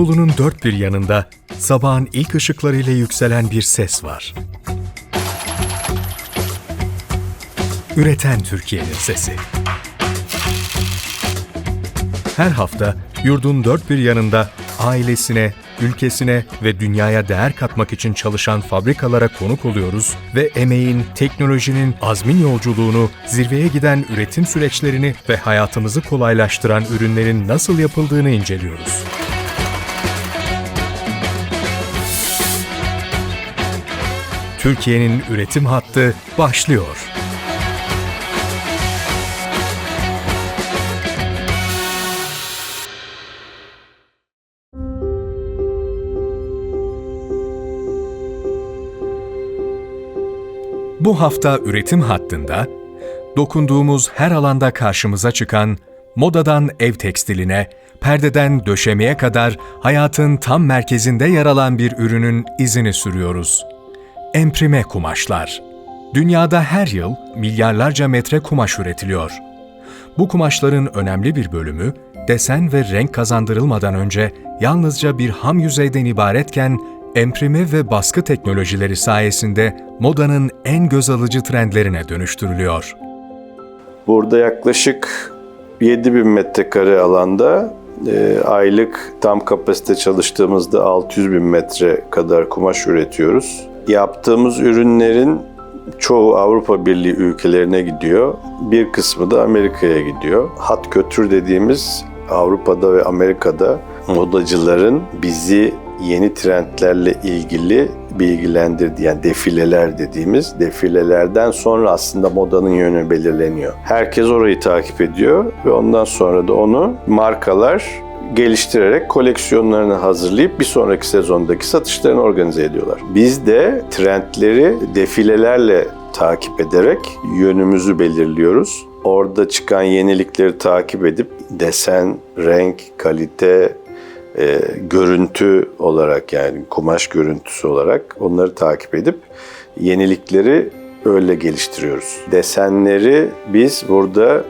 Anadolu'nun dört bir yanında sabahın ilk ışıklarıyla yükselen bir ses var. Üreten Türkiye'nin sesi. Her hafta yurdun dört bir yanında ailesine, ülkesine ve dünyaya değer katmak için çalışan fabrikalara konuk oluyoruz ve emeğin, teknolojinin, azmin yolculuğunu, zirveye giden üretim süreçlerini ve hayatımızı kolaylaştıran ürünlerin nasıl yapıldığını inceliyoruz. Türkiye'nin üretim hattı başlıyor. Bu hafta üretim hattında dokunduğumuz her alanda karşımıza çıkan modadan ev tekstiline, perdeden döşemeye kadar hayatın tam merkezinde yer alan bir ürünün izini sürüyoruz. Emprime kumaşlar. Dünyada her yıl milyarlarca metre kumaş üretiliyor. Bu kumaşların önemli bir bölümü desen ve renk kazandırılmadan önce yalnızca bir ham yüzeyden ibaretken emprime ve baskı teknolojileri sayesinde modanın en göz alıcı trendlerine dönüştürülüyor. Burada yaklaşık 7000 metrekare alanda e, aylık tam kapasite çalıştığımızda 600 bin metre kadar kumaş üretiyoruz. Yaptığımız ürünlerin çoğu Avrupa Birliği ülkelerine gidiyor. Bir kısmı da Amerika'ya gidiyor. Hat kötür dediğimiz Avrupa'da ve Amerika'da modacıların bizi yeni trendlerle ilgili bilgilendirdiği yani defileler dediğimiz defilelerden sonra aslında modanın yönü belirleniyor. Herkes orayı takip ediyor ve ondan sonra da onu markalar geliştirerek koleksiyonlarını hazırlayıp bir sonraki sezondaki satışlarını organize ediyorlar. Biz de trendleri defilelerle takip ederek yönümüzü belirliyoruz. Orada çıkan yenilikleri takip edip desen, renk, kalite, e, görüntü olarak yani kumaş görüntüsü olarak onları takip edip yenilikleri öyle geliştiriyoruz. Desenleri biz burada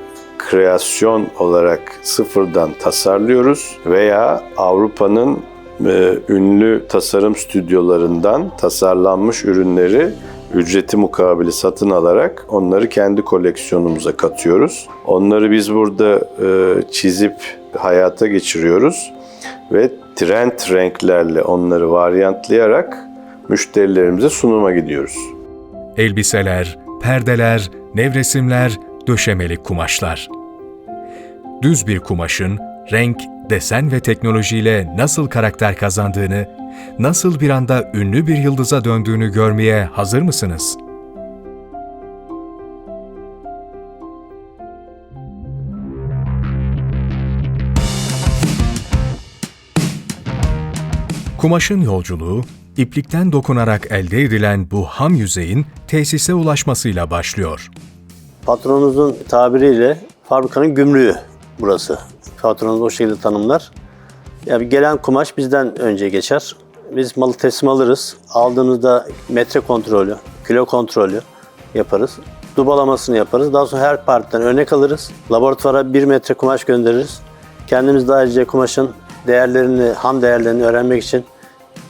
kreasyon olarak sıfırdan tasarlıyoruz veya Avrupa'nın e, ünlü tasarım stüdyolarından tasarlanmış ürünleri ücreti mukabili satın alarak onları kendi koleksiyonumuza katıyoruz. Onları biz burada e, çizip hayata geçiriyoruz ve trend renklerle onları varyantlayarak müşterilerimize sunuma gidiyoruz. Elbiseler, perdeler, nevresimler, döşemelik kumaşlar. Düz bir kumaşın renk, desen ve teknolojiyle nasıl karakter kazandığını, nasıl bir anda ünlü bir yıldıza döndüğünü görmeye hazır mısınız? Kumaşın yolculuğu, iplikten dokunarak elde edilen bu ham yüzeyin tesise ulaşmasıyla başlıyor. Patronumuzun tabiriyle fabrikanın gümrüğü burası. Patronumuz o şekilde tanımlar. Yani gelen kumaş bizden önce geçer. Biz malı teslim alırız. Aldığımızda metre kontrolü, kilo kontrolü yaparız. Dubalamasını yaparız. Daha sonra her partiden örnek alırız. Laboratuvara bir metre kumaş göndeririz. Kendimiz de ayrıca kumaşın değerlerini, ham değerlerini öğrenmek için,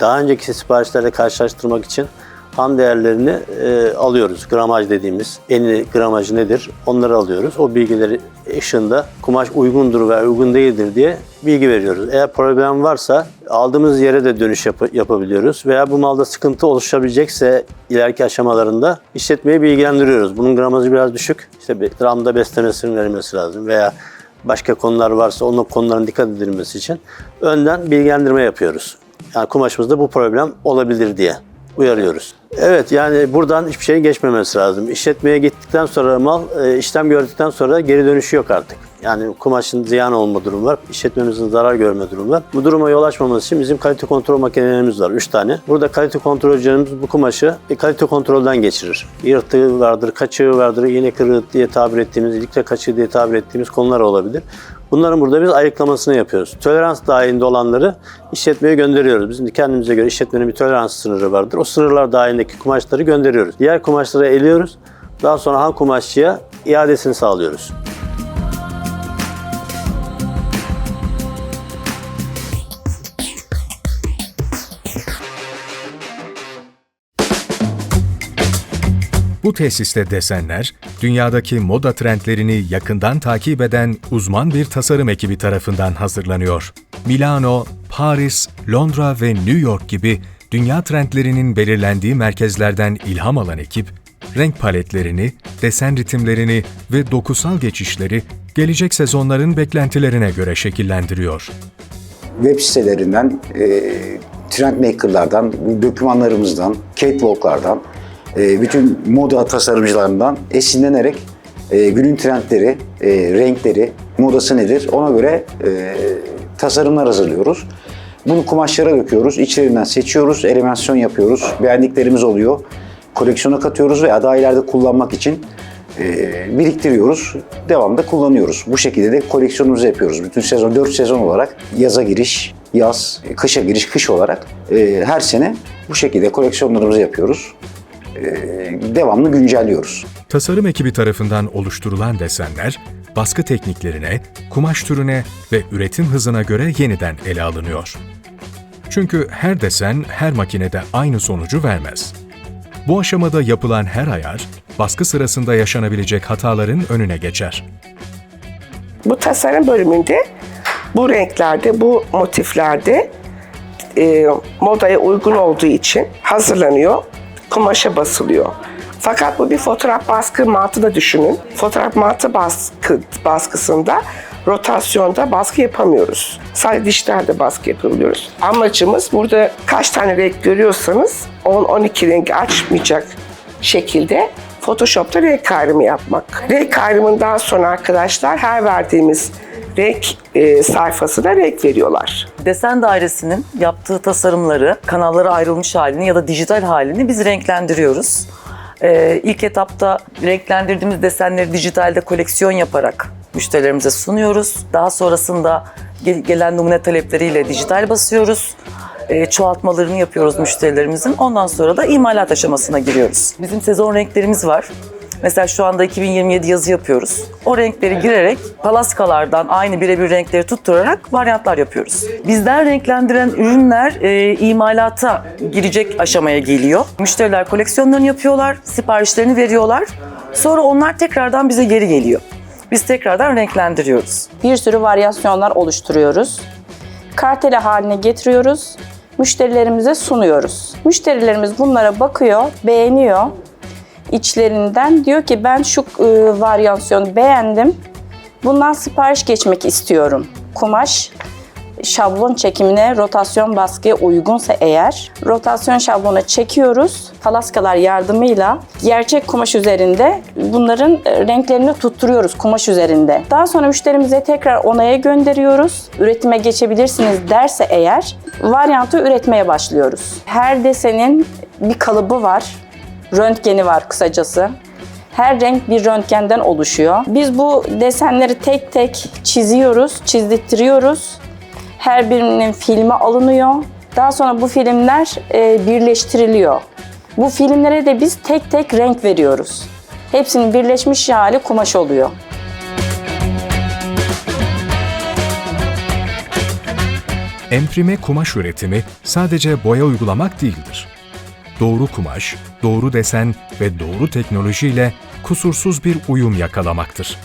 daha önceki siparişlerle karşılaştırmak için ham değerlerini e, alıyoruz. Gramaj dediğimiz, en gramajı nedir? Onları alıyoruz. O bilgileri ışığında kumaş uygundur veya uygun değildir diye bilgi veriyoruz. Eğer problem varsa aldığımız yere de dönüş yap- yapabiliyoruz. Veya bu malda sıkıntı oluşabilecekse ileriki aşamalarında işletmeyi bilgilendiriyoruz. Bunun gramajı biraz düşük. İşte gramda beslemesinin verilmesi lazım veya başka konular varsa onun konuların dikkat edilmesi için önden bilgilendirme yapıyoruz. Yani kumaşımızda bu problem olabilir diye uyarıyoruz. Evet yani buradan hiçbir şeyin geçmemesi lazım. İşletmeye gittikten sonra mal e, işlem gördükten sonra geri dönüşü yok artık. Yani kumaşın ziyan olma durumu var, işletmemizin zarar görme durumu var. Bu duruma yol açmaması için bizim kalite kontrol makinelerimiz var, 3 tane. Burada kalite kontrolcülerimiz bu kumaşı e, kalite kontrolden geçirir. Yırtığı vardır, kaçığı vardır, iğne kırığı diye tabir ettiğimiz, ilikle kaçığı diye tabir ettiğimiz konular olabilir. Bunların burada biz ayıklamasını yapıyoruz. Tolerans dahilinde olanları işletmeye gönderiyoruz. Bizim kendimize göre işletmenin bir tolerans sınırı vardır. O sınırlar dahilindeki kumaşları gönderiyoruz. Diğer kumaşları eliyoruz. Daha sonra han kumaşçıya iadesini sağlıyoruz. Bu tesiste desenler, dünyadaki moda trendlerini yakından takip eden uzman bir tasarım ekibi tarafından hazırlanıyor. Milano, Paris, Londra ve New York gibi dünya trendlerinin belirlendiği merkezlerden ilham alan ekip, renk paletlerini, desen ritimlerini ve dokusal geçişleri gelecek sezonların beklentilerine göre şekillendiriyor. web sitelerinden, e, trendmakerlardan, dokümanlarımızdan, catwalklardan, e, bütün moda tasarımcılarından esinlenerek e, günün trendleri, e, renkleri, modası nedir ona göre e, tasarımlar hazırlıyoruz. Bunu kumaşlara döküyoruz, içlerinden seçiyoruz, animasyon yapıyoruz, beğendiklerimiz oluyor. Koleksiyona katıyoruz ve adaylerde kullanmak için biriktiriyoruz. Devamında kullanıyoruz. Bu şekilde de koleksiyonumuzu yapıyoruz. Bütün sezon, 4 sezon olarak yaza giriş, yaz, kışa giriş, kış olarak her sene bu şekilde koleksiyonlarımızı yapıyoruz. E, devamlı güncelliyoruz. Tasarım ekibi tarafından oluşturulan desenler, baskı tekniklerine, kumaş türüne ve üretim hızına göre yeniden ele alınıyor. Çünkü her desen her makinede aynı sonucu vermez. Bu aşamada yapılan her ayar, baskı sırasında yaşanabilecek hataların önüne geçer. Bu tasarım bölümünde bu renklerde, bu motiflerde e, modaya uygun olduğu için hazırlanıyor, kumaşa basılıyor. Fakat bu bir fotoğraf baskı mantığı da düşünün. Fotoğraf mantı baskı, baskısında rotasyonda baskı yapamıyoruz. Sadece dijitalde baskı yapabiliyoruz. Amacımız burada kaç tane renk görüyorsanız 10-12 rengi açmayacak şekilde Photoshop'ta renk ayrımı yapmak. Renk ayrımından sonra arkadaşlar her verdiğimiz renk e, sayfasına renk veriyorlar. Desen dairesinin yaptığı tasarımları, kanallara ayrılmış halini ya da dijital halini biz renklendiriyoruz. Ee, ilk etapta renklendirdiğimiz desenleri dijitalde koleksiyon yaparak müşterilerimize sunuyoruz. Daha sonrasında gel- gelen numune talepleriyle dijital basıyoruz. Ee, çoğaltmalarını yapıyoruz müşterilerimizin. Ondan sonra da imalat aşamasına giriyoruz. Bizim sezon renklerimiz var. Mesela şu anda 2027 yazı yapıyoruz. O renkleri girerek palaskalardan aynı birebir renkleri tutturarak varyantlar yapıyoruz. Bizden renklendiren ürünler e, imalata girecek aşamaya geliyor. Müşteriler koleksiyonlarını yapıyorlar, siparişlerini veriyorlar. Sonra onlar tekrardan bize geri geliyor. Biz tekrardan renklendiriyoruz. bir sürü varyasyonlar oluşturuyoruz. Kartele haline getiriyoruz. Müşterilerimize sunuyoruz. Müşterilerimiz bunlara bakıyor, beğeniyor. İçlerinden diyor ki ben şu e, varyasyonu beğendim. Bundan sipariş geçmek istiyorum. Kumaş şablon çekimine rotasyon baskıya uygunsa eğer rotasyon şablona çekiyoruz. Palaskalar yardımıyla gerçek kumaş üzerinde bunların e, renklerini tutturuyoruz kumaş üzerinde. Daha sonra müşterimize tekrar onaya gönderiyoruz. Üretime geçebilirsiniz derse eğer varyantı üretmeye başlıyoruz. Her desenin bir kalıbı var. Röntgeni var kısacası. Her renk bir röntgenden oluşuyor. Biz bu desenleri tek tek çiziyoruz, çizdirtiyoruz. Her birinin filmi alınıyor. Daha sonra bu filmler e, birleştiriliyor. Bu filmlere de biz tek tek renk veriyoruz. Hepsinin birleşmiş hali kumaş oluyor. Emprime kumaş üretimi sadece boya uygulamak değildir. Doğru kumaş, doğru desen ve doğru teknolojiyle kusursuz bir uyum yakalamaktır.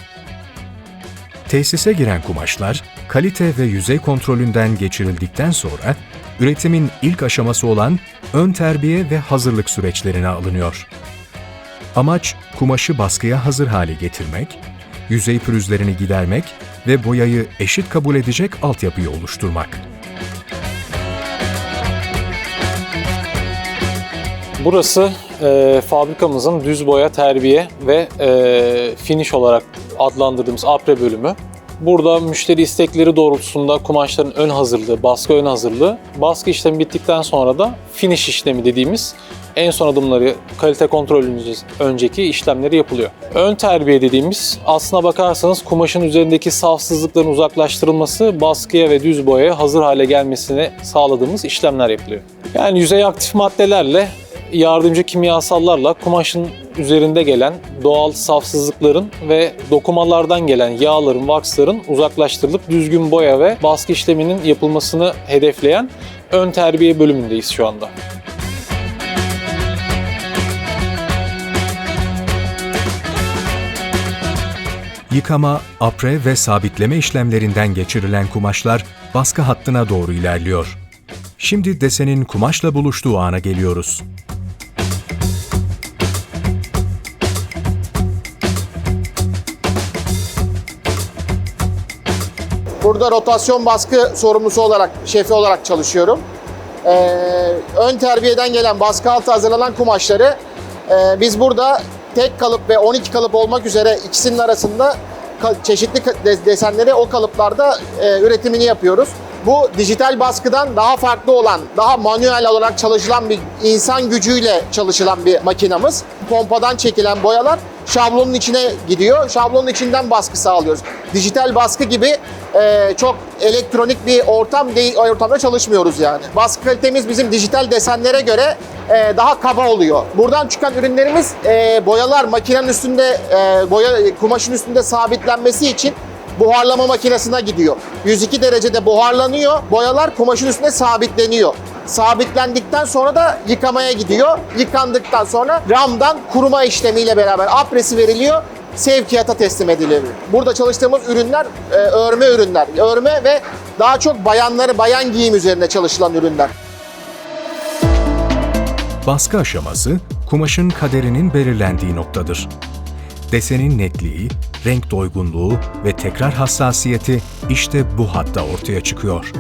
Tesise giren kumaşlar, kalite ve yüzey kontrolünden geçirildikten sonra üretimin ilk aşaması olan ön terbiye ve hazırlık süreçlerine alınıyor. Amaç kumaşı baskıya hazır hale getirmek, yüzey pürüzlerini gidermek ve boyayı eşit kabul edecek altyapıyı oluşturmak. Burası e, fabrikamızın düz boya, terbiye ve e, finish olarak adlandırdığımız apre bölümü. Burada müşteri istekleri doğrultusunda kumaşların ön hazırlığı, baskı ön hazırlığı, baskı işlemi bittikten sonra da finish işlemi dediğimiz en son adımları kalite kontrolünün önceki işlemleri yapılıyor. Ön terbiye dediğimiz aslına bakarsanız kumaşın üzerindeki safsızlıkların uzaklaştırılması, baskıya ve düz boyaya hazır hale gelmesini sağladığımız işlemler yapılıyor. Yani yüzey aktif maddelerle yardımcı kimyasallarla kumaşın üzerinde gelen doğal safsızlıkların ve dokumalardan gelen yağların, vaksların uzaklaştırılıp düzgün boya ve baskı işleminin yapılmasını hedefleyen ön terbiye bölümündeyiz şu anda. Yıkama, apre ve sabitleme işlemlerinden geçirilen kumaşlar baskı hattına doğru ilerliyor. Şimdi desenin kumaşla buluştuğu ana geliyoruz. Burada rotasyon baskı sorumlusu olarak, şefi olarak çalışıyorum. Ee, ön terbiyeden gelen baskı altı hazırlanan kumaşları e, biz burada tek kalıp ve 12 kalıp olmak üzere ikisinin arasında çeşitli desenleri o kalıplarda e, üretimini yapıyoruz. Bu dijital baskıdan daha farklı olan, daha manuel olarak çalışılan bir insan gücüyle çalışılan bir makinamız. Pompadan çekilen boyalar şablonun içine gidiyor. Şablonun içinden baskı sağlıyoruz. Dijital baskı gibi e, çok elektronik bir ortam değil, ortamda çalışmıyoruz yani. Baskı kalitemiz bizim dijital desenlere göre e, daha kaba oluyor. Buradan çıkan ürünlerimiz e, boyalar makinenin üstünde, e, boya kumaşın üstünde sabitlenmesi için buharlama makinesine gidiyor. 102 derecede buharlanıyor. Boyalar kumaşın üstüne sabitleniyor. Sabitlendikten sonra da yıkamaya gidiyor. Yıkandıktan sonra ramdan kuruma işlemiyle beraber apresi veriliyor. Sevkiyata teslim ediliyor. Burada çalıştığımız ürünler e, örme ürünler. Örme ve daha çok bayanları bayan giyim üzerine çalışılan ürünler. Baskı aşaması, kumaşın kaderinin belirlendiği noktadır. Desenin netliği, renk doygunluğu ve tekrar hassasiyeti işte bu hatta ortaya çıkıyor.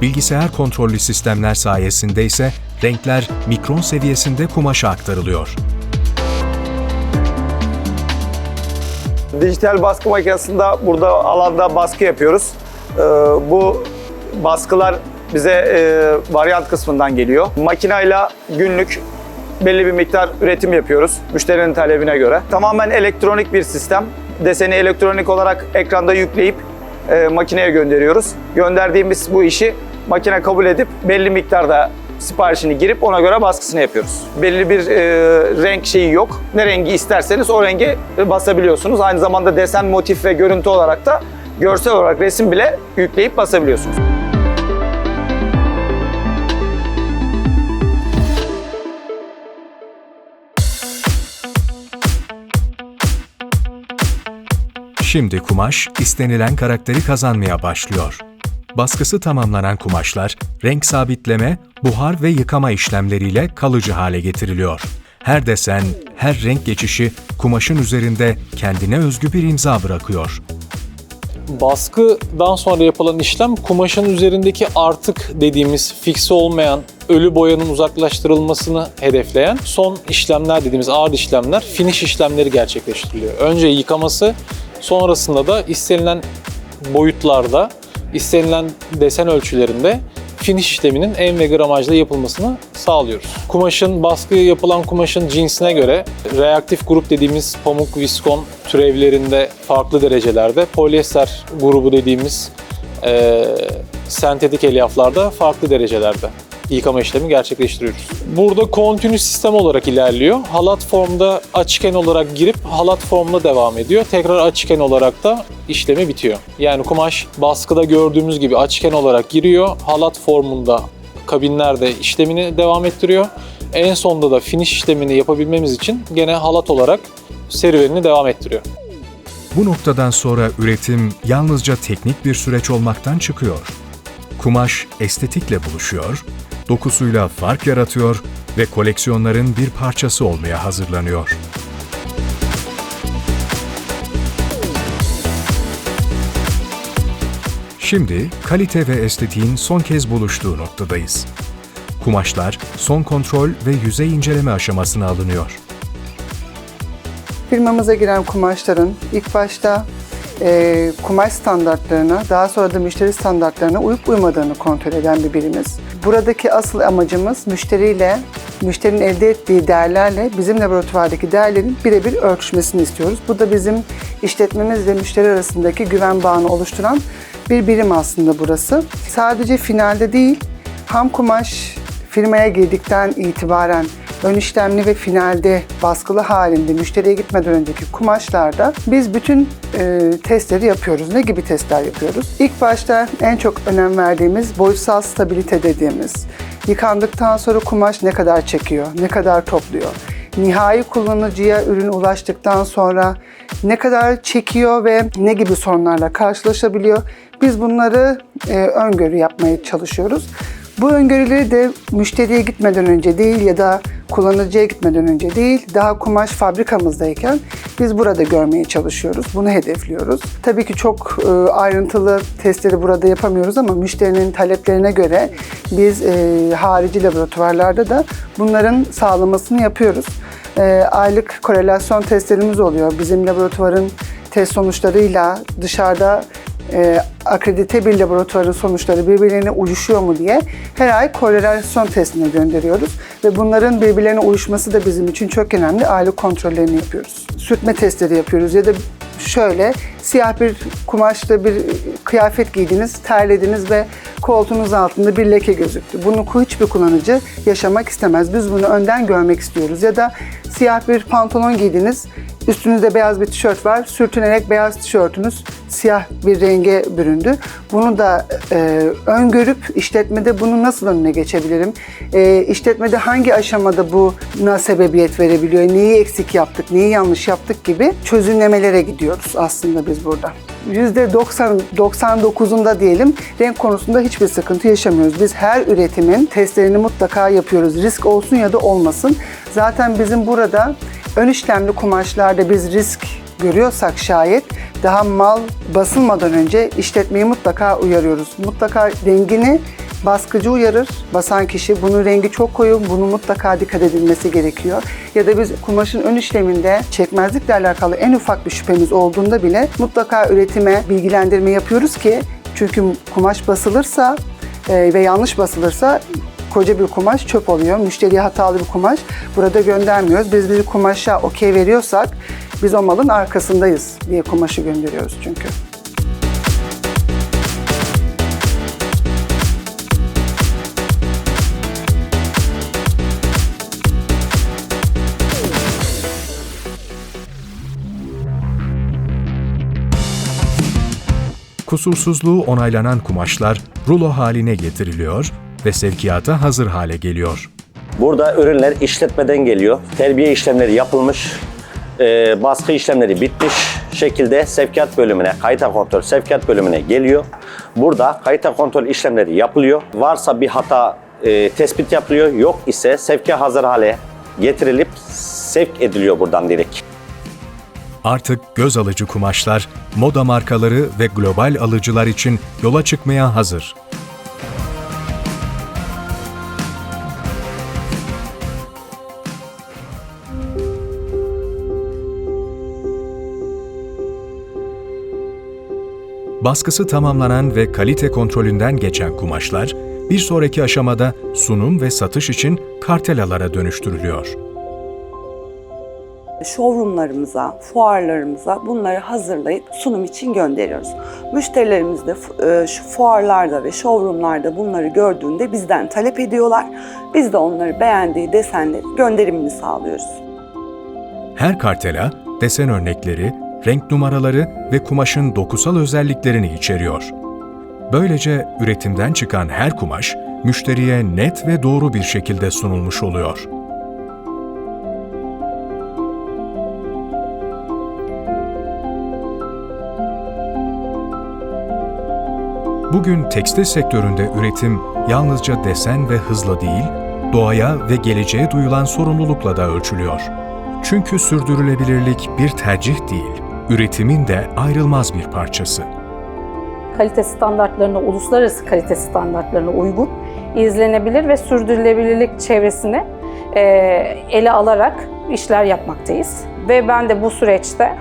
Bilgisayar kontrollü sistemler sayesinde ise renkler mikron seviyesinde kumaşa aktarılıyor. Dijital baskı makinesinde burada alanda baskı yapıyoruz. Ee, bu baskılar bize e, varyant kısmından geliyor. Makinayla günlük belli bir miktar üretim yapıyoruz müşterinin talebine göre. Tamamen elektronik bir sistem. Deseni elektronik olarak ekranda yükleyip e, makineye gönderiyoruz. Gönderdiğimiz bu işi makine kabul edip belli miktarda siparişini girip ona göre baskısını yapıyoruz. Belli bir e, renk şeyi yok. Ne rengi isterseniz o rengi basabiliyorsunuz. Aynı zamanda desen, motif ve görüntü olarak da görsel olarak resim bile yükleyip basabiliyorsunuz. Şimdi kumaş istenilen karakteri kazanmaya başlıyor. Baskısı tamamlanan kumaşlar renk sabitleme, buhar ve yıkama işlemleriyle kalıcı hale getiriliyor. Her desen, her renk geçişi kumaşın üzerinde kendine özgü bir imza bırakıyor. Baskıdan sonra yapılan işlem kumaşın üzerindeki artık dediğimiz fikse olmayan ölü boyanın uzaklaştırılmasını hedefleyen son işlemler dediğimiz ağır işlemler, finish işlemleri gerçekleştiriliyor. Önce yıkaması, sonrasında da istenilen boyutlarda, istenilen desen ölçülerinde finish işleminin en ve gramajla yapılmasını sağlıyoruz. Kumaşın, baskı yapılan kumaşın cinsine göre reaktif grup dediğimiz pamuk, viskon türevlerinde farklı derecelerde, polyester grubu dediğimiz eee, sentetik elyaflarda farklı derecelerde yıkama işlemi gerçekleştiriyoruz. Burada kontinu sistem olarak ilerliyor. Halat formda açıken olarak girip halat formda devam ediyor. Tekrar açıken olarak da işlemi bitiyor. Yani kumaş baskıda gördüğümüz gibi açıken olarak giriyor. Halat formunda kabinlerde işlemini devam ettiriyor. En sonda da finish işlemini yapabilmemiz için gene halat olarak serüvenini devam ettiriyor. Bu noktadan sonra üretim yalnızca teknik bir süreç olmaktan çıkıyor. Kumaş estetikle buluşuyor, dokusuyla fark yaratıyor ve koleksiyonların bir parçası olmaya hazırlanıyor. Şimdi kalite ve estetiğin son kez buluştuğu noktadayız. Kumaşlar son kontrol ve yüzey inceleme aşamasına alınıyor. Firmamıza giren kumaşların ilk başta e, kumaş standartlarına, daha sonra da müşteri standartlarına uyup uymadığını kontrol eden bir birimiz. Buradaki asıl amacımız müşteriyle, müşterinin elde ettiği değerlerle bizim laboratuvardaki değerlerin birebir örtüşmesini istiyoruz. Bu da bizim işletmemiz ve müşteri arasındaki güven bağını oluşturan bir birim aslında burası. Sadece finalde değil, ham kumaş firmaya girdikten itibaren ön işlemli ve finalde baskılı halinde müşteriye gitmeden önceki kumaşlarda biz bütün e, testleri yapıyoruz. Ne gibi testler yapıyoruz? İlk başta en çok önem verdiğimiz boyutsal stabilite dediğimiz. Yıkandıktan sonra kumaş ne kadar çekiyor, ne kadar topluyor. Nihai kullanıcıya ürün ulaştıktan sonra ne kadar çekiyor ve ne gibi sorunlarla karşılaşabiliyor. Biz bunları e, öngörü yapmaya çalışıyoruz. Bu öngörüleri de müşteriye gitmeden önce değil ya da kullanıcıya gitmeden önce değil, daha kumaş fabrikamızdayken biz burada görmeye çalışıyoruz. Bunu hedefliyoruz. Tabii ki çok e, ayrıntılı testleri burada yapamıyoruz ama müşterinin taleplerine göre biz e, harici laboratuvarlarda da bunların sağlamasını yapıyoruz. E, aylık korelasyon testlerimiz oluyor. Bizim laboratuvarın test sonuçlarıyla dışarıda e, akredite bir laboratuvarın sonuçları birbirlerine uyuşuyor mu diye her ay korelasyon testine gönderiyoruz. Ve bunların birbirlerine uyuşması da bizim için çok önemli. Aylık kontrollerini yapıyoruz. Sürtme testleri yapıyoruz ya da şöyle siyah bir kumaşta bir kıyafet giydiniz, terlediniz ve koltuğunuz altında bir leke gözüktü. Bunu hiçbir kullanıcı yaşamak istemez. Biz bunu önden görmek istiyoruz. Ya da siyah bir pantolon giydiniz, üstünüzde beyaz bir tişört var, sürtünerek beyaz tişörtünüz siyah bir renge büründü. Bunu da e, öngörüp işletmede bunu nasıl önüne geçebilirim? E, işletmede hangi aşamada buna sebebiyet verebiliyor? Neyi eksik yaptık, neyi yanlış yaptık gibi çözümlemelere gidiyoruz aslında biz burada. %90, 99'unda diyelim renk konusunda hiçbir sıkıntı yaşamıyoruz. Biz her üretimin testlerini mutlaka yapıyoruz. Risk olsun ya da olmasın. Zaten bizim burada ön işlemli kumaşlarda biz risk görüyorsak şayet daha mal basılmadan önce işletmeyi mutlaka uyarıyoruz. Mutlaka rengini baskıcı uyarır. Basan kişi bunun rengi çok koyu, bunu mutlaka dikkat edilmesi gerekiyor. Ya da biz kumaşın ön işleminde çekmezlikle alakalı en ufak bir şüphemiz olduğunda bile mutlaka üretime bilgilendirme yapıyoruz ki çünkü kumaş basılırsa e, ve yanlış basılırsa koca bir kumaş çöp oluyor. Müşteriye hatalı bir kumaş burada göndermiyoruz. Biz bir kumaşa okey veriyorsak biz o malın arkasındayız diye kumaşı gönderiyoruz çünkü. Kusursuzluğu onaylanan kumaşlar rulo haline getiriliyor ve sevkiyata hazır hale geliyor. Burada ürünler işletmeden geliyor. Terbiye işlemleri yapılmış, e, baskı işlemleri bitmiş şekilde sevkiyat bölümüne, kayıta kontrol sevkiyat bölümüne geliyor. Burada kayıta kontrol işlemleri yapılıyor. Varsa bir hata e, tespit yapılıyor, yok ise sevkiye hazır hale getirilip sevk ediliyor buradan direkt. Artık göz alıcı kumaşlar, moda markaları ve global alıcılar için yola çıkmaya hazır. Baskısı tamamlanan ve kalite kontrolünden geçen kumaşlar, bir sonraki aşamada sunum ve satış için kartelalara dönüştürülüyor. showroomlarımıza, fuarlarımıza bunları hazırlayıp sunum için gönderiyoruz. Müşterilerimiz de e, şu fuarlarda ve showroomlarda bunları gördüğünde bizden talep ediyorlar. Biz de onları beğendiği desenleri gönderimini sağlıyoruz. Her kartela, desen örnekleri, renk numaraları ve kumaşın dokusal özelliklerini içeriyor. Böylece üretimden çıkan her kumaş, müşteriye net ve doğru bir şekilde sunulmuş oluyor. Bugün tekstil sektöründe üretim yalnızca desen ve hızla değil, doğaya ve geleceğe duyulan sorumlulukla da ölçülüyor. Çünkü sürdürülebilirlik bir tercih değil, üretimin de ayrılmaz bir parçası. kalite standartlarına, uluslararası kalite standartlarına uygun, izlenebilir ve sürdürülebilirlik çevresini e, ele alarak işler yapmaktayız. Ve ben de bu süreçte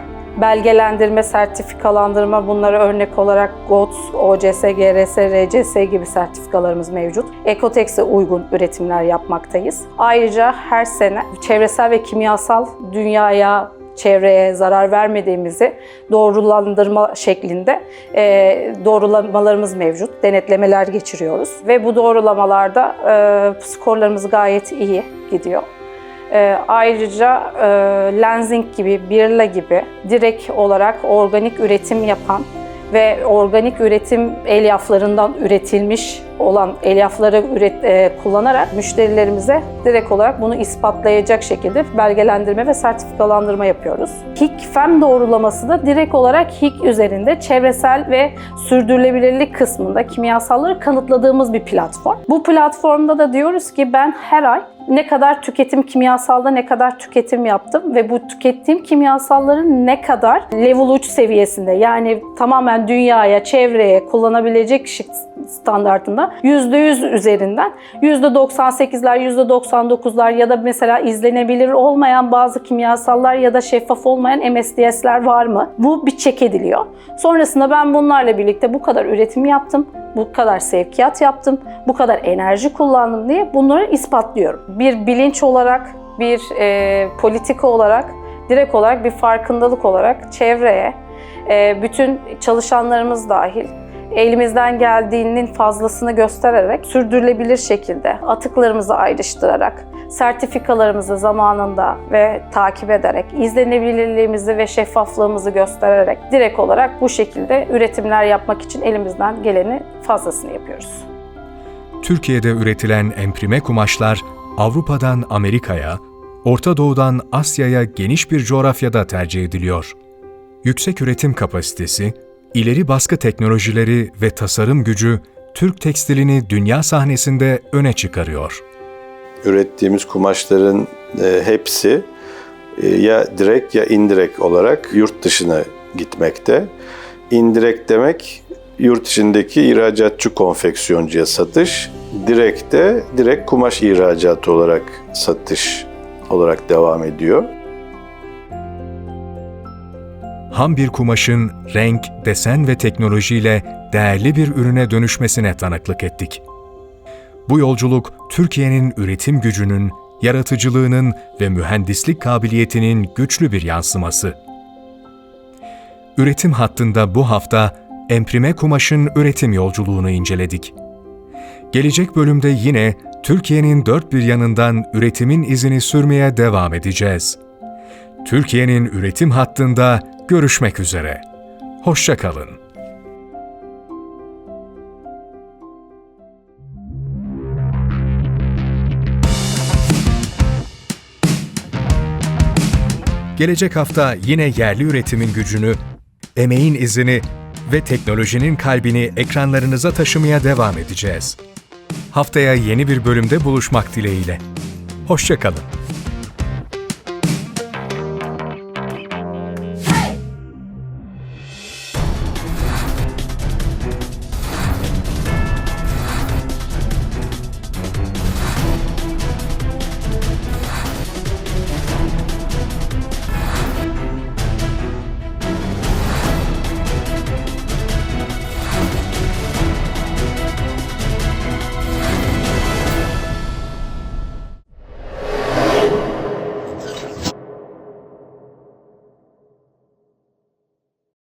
belgelendirme, sertifikalandırma bunlara örnek olarak GOTS, OCS, GRS, RCS gibi sertifikalarımız mevcut. Ekotex'e uygun üretimler yapmaktayız. Ayrıca her sene çevresel ve kimyasal dünyaya çevreye zarar vermediğimizi doğrulandırma şeklinde e, doğrulamalarımız mevcut. Denetlemeler geçiriyoruz ve bu doğrulamalarda e, skorlarımız gayet iyi gidiyor. E, ayrıca e, Lenzing gibi, Birla gibi direkt olarak organik üretim yapan ve organik üretim elyaflarından üretilmiş olan elyafları üret, e, kullanarak müşterilerimize direkt olarak bunu ispatlayacak şekilde belgelendirme ve sertifikalandırma yapıyoruz. HİK FEM doğrulaması da direkt olarak HİK üzerinde çevresel ve sürdürülebilirlik kısmında kimyasalları kanıtladığımız bir platform. Bu platformda da diyoruz ki ben her ay ne kadar tüketim kimyasalda ne kadar tüketim yaptım ve bu tükettiğim kimyasalların ne kadar level 3 seviyesinde yani tamamen dünyaya, çevreye kullanabilecek şık standartında %100 üzerinden %98'ler, %99'lar ya da mesela izlenebilir olmayan bazı kimyasallar ya da şeffaf olmayan MSDS'ler var mı? Bu bir check ediliyor. Sonrasında ben bunlarla birlikte bu kadar üretim yaptım, bu kadar sevkiyat yaptım, bu kadar enerji kullandım diye bunları ispatlıyorum. Bir bilinç olarak, bir e, politika olarak, direkt olarak bir farkındalık olarak çevreye, e, bütün çalışanlarımız dahil elimizden geldiğinin fazlasını göstererek sürdürülebilir şekilde atıklarımızı ayrıştırarak sertifikalarımızı zamanında ve takip ederek izlenebilirliğimizi ve şeffaflığımızı göstererek direkt olarak bu şekilde üretimler yapmak için elimizden geleni fazlasını yapıyoruz. Türkiye'de üretilen emprime kumaşlar Avrupa'dan Amerika'ya, Orta Doğu'dan Asya'ya geniş bir coğrafyada tercih ediliyor. Yüksek üretim kapasitesi, ileri baskı teknolojileri ve tasarım gücü Türk tekstilini dünya sahnesinde öne çıkarıyor. Ürettiğimiz kumaşların e, hepsi e, ya direkt ya indirekt olarak yurt dışına gitmekte. İndirekt demek yurt içindeki ihracatçı konfeksiyoncuya satış, direkt de direkt kumaş ihracatı olarak satış olarak devam ediyor. Ham bir kumaşın renk, desen ve teknolojiyle değerli bir ürüne dönüşmesine tanıklık ettik. Bu yolculuk Türkiye'nin üretim gücünün, yaratıcılığının ve mühendislik kabiliyetinin güçlü bir yansıması. Üretim hattında bu hafta emprime kumaşın üretim yolculuğunu inceledik. Gelecek bölümde yine Türkiye'nin dört bir yanından üretimin izini sürmeye devam edeceğiz. Türkiye'nin üretim hattında görüşmek üzere. Hoşçakalın. Gelecek hafta yine yerli üretimin gücünü, emeğin izini ve teknolojinin kalbini ekranlarınıza taşımaya devam edeceğiz. Haftaya yeni bir bölümde buluşmak dileğiyle. Hoşçakalın.